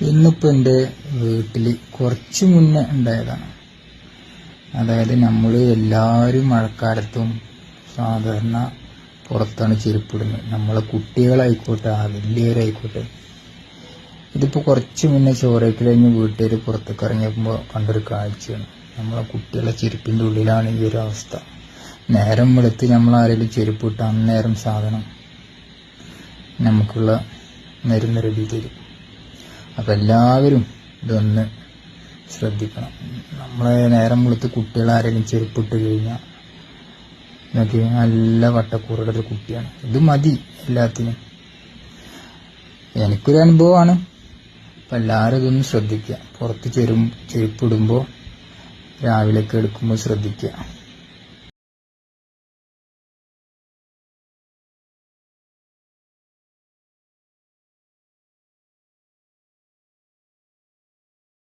ഇന്നിപ്പോൾ എന്റെ വീട്ടിൽ കുറച്ച് മുന്നേ ഉണ്ടായതാണ്. അതായത് നമ്മൾ എല്ലാവരും മഴക്കാലത്തും സാധാരണ പുറത്താണ് ചെരുപ്പിടുന്നത്. നമ്മളെ കുട്ടികളായിക്കോട്ടെ വലിയവരായിക്കോട്ടെ. ഇതിപ്പോൾ കുറച്ച് മുന്നേ ചോറയ്ക്ക് കഴിഞ്ഞ് വീട്ടുകാർ പുറത്തേക്ക് ഇറങ്ങിയപ്പോൾ കണ്ടൊരു കാഴ്ചയാണ്. നമ്മളെ കുട്ടികളെ ചെരുപ്പിന്റെ ഉള്ളിലാണ് ഈ ഒരു അവസ്ഥ. നേരം വെളുത്ത് നമ്മൾ ആരെങ്കിലും ചെരുപ്പിട്ട് അന്നേരം സാധനം നമുക്കുള്ള മരുന്ന് റെഡി തരും. അപ്പം എല്ലാവരും ഇതൊന്ന് ശ്രദ്ധിക്കണം. നമ്മളെ നേരം വെളുത്ത് കുട്ടികൾ ആരെങ്കിലും ചെരുപ്പിട്ട് കഴിഞ്ഞാൽ നോക്കി നല്ല വട്ടക്കൂറുടെ ഒരു കുട്ടിയാണ്. ഇത് മതി എല്ലാത്തിനും. എനിക്കൊരു അനുഭവമാണ്. അപ്പം എല്ലാവരും ഇതൊന്നും ശ്രദ്ധിക്കുക. പുറത്ത് ചെരു ചെരുപ്പിടുമ്പോൾ രാവിലെയൊക്കെ എടുക്കുമ്പോൾ ശ്രദ്ധിക്കുക.